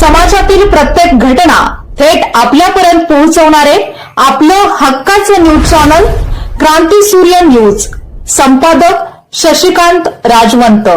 समाजातील प्रत्येक घटना थेट आपल्यापर्यंत पोहोचवणारे आपलं हक्काचं न्यूज चॅनल क्रांती सूर्य न्यूज. संपादक शशिकांत राजवंत.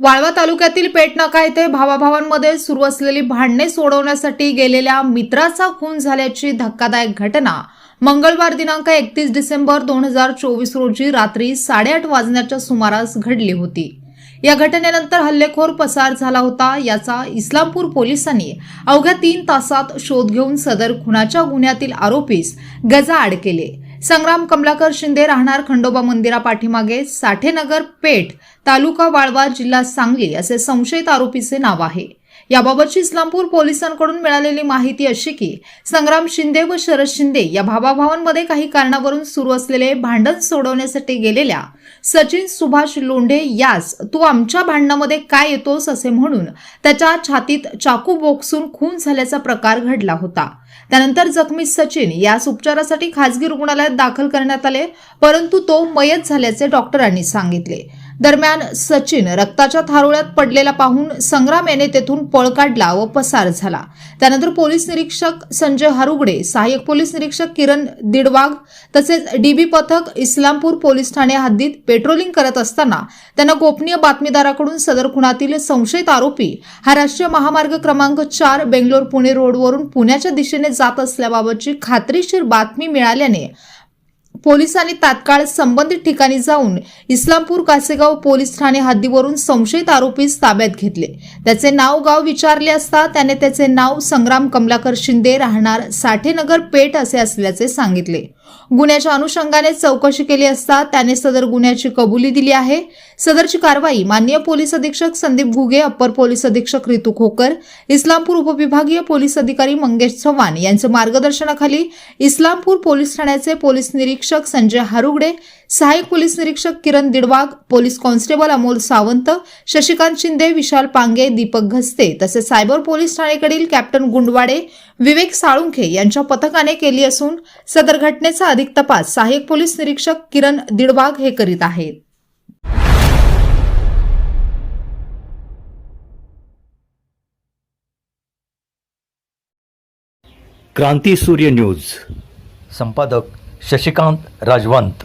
वाळवा तालुक्यातील पेटनाका येथे भावाभावांमध्ये सुरू असलेली भांडणे सोडवण्यासाठी गेलेल्या मित्राचा खून झाल्याची धक्कादायक घटना मंगळवार दिनांक एकतीस डिसेंबर दोन हजार चोवीस रोजी रात्री साडेआठ वाजण्याच्या सुमारास घडली होती. या घटनेनंतर हल्लेखोर पसार झाला होता. याचा इस्लामपूर पोलिसांनी अवघ्या तीन तासात शोध घेऊन सदर खुनाच्या गुन्ह्यातील आरोपीस गजाआड केले. संग्राम कमलाकर शिंदे राहणार खंडोबा मंदिरा पाठीमागे. साठेनगर पेठ तालुका वाळवा जिल्हा सांगली असे संशयित आरोपीचे नाव आहे. याबाबतची इस्लामपूर पोलिसांकडून मिळालेली माहिती अशी की संग्राम शिंदे व शरद शिंदे या भावाभावांमध्ये काही कारणावरून सुरू असलेले भांडण सोडवण्यासाठी गेलेल्या सचिन सुभाष लोंढे यास तू आमच्या भांडणामध्ये काय येतोस? असे म्हणून त्याच्या छातीत चाकू बोक्सून खून झाल्याचा प्रकार घडला होता. त्यानंतर जखमी सचिन यास उपचारासाठी खासगी रुग्णालयात दाखल करण्यात आले परंतु तो मयत झाल्याचे डॉक्टरांनी सांगितले. दरम्यान सचिन रक्ताच्या थारोळ्यात पडलेला पाहून संग्राम याने तेथून पळ काढला व पसार झाला. त्यानंतर पोलीस निरीक्षक संजय हरुगडे सहाय्यक पोलीस निरीक्षक किरण दिडवाग तसेच डीबी पथक इस्लामपूर पोलीस ठाणे हद्दीत पेट्रोलिंग करत असताना त्यांना गोपनीय बातमीदाराकडून सदर खुनातील संशयित आरोपी हा राष्ट्रीय महामार्ग क्रमांक चार बेंगलोर पुणे रोडवरून पुण्याच्या दिशेने जात असल्याबाबतची खात्रीशीर बातमी मिळाल्याने पोलिसांनी तात्काळ संबंधित ठिकाणी जाऊन इस्लामपूर कासेगाव पोलीस ठाणे हद्दीवरून संशयित आरोपीस ताब्यात घेतले. त्याचे नाव गाव विचारले असता त्याने त्याचे नाव संग्राम कमलाकर शिंदे राहणार साठेनगर पेठ असे असल्याचे सांगितले. गुन्ह्याच्या अनुषंगाने चौकशी केली असता त्याने सदर गुन्ह्याची कबुली दिली आहे. सदरची कारवाई माननीय पोलीस अधीक्षक संदीप घुगे अप्पर पोलीस अधीक्षक रितू खोकर इस्लामपूर उपविभागीय पोलीस अधिकारी मंगेश चव्हाण यांच्या मार्गदर्शनाखाली इस्लामपूर पोलीस ठाण्याचे पोलीस निरीक्षक संजय हारुगडे सहाय्यक पोलीस निरीक्षक किरण दिडवाग पोलीस कॉन्स्टेबल अमोल सावंत शशिकांत शिंदे विशाल पांगे दीपक घस्ते तसेच सायबर पोलीस ठाणेकडील कॅप्टन गुंडवाडे विवेक साळुंखे यांच्या पथकाने केली असून सदर घटनेचा अधिक तपास सहाय्यक पोलीस निरीक्षक किरण दिडवाग हे करीत आहेत. क्रांती सूर्य न्यूज. संपादक शशिकांत राजवंत.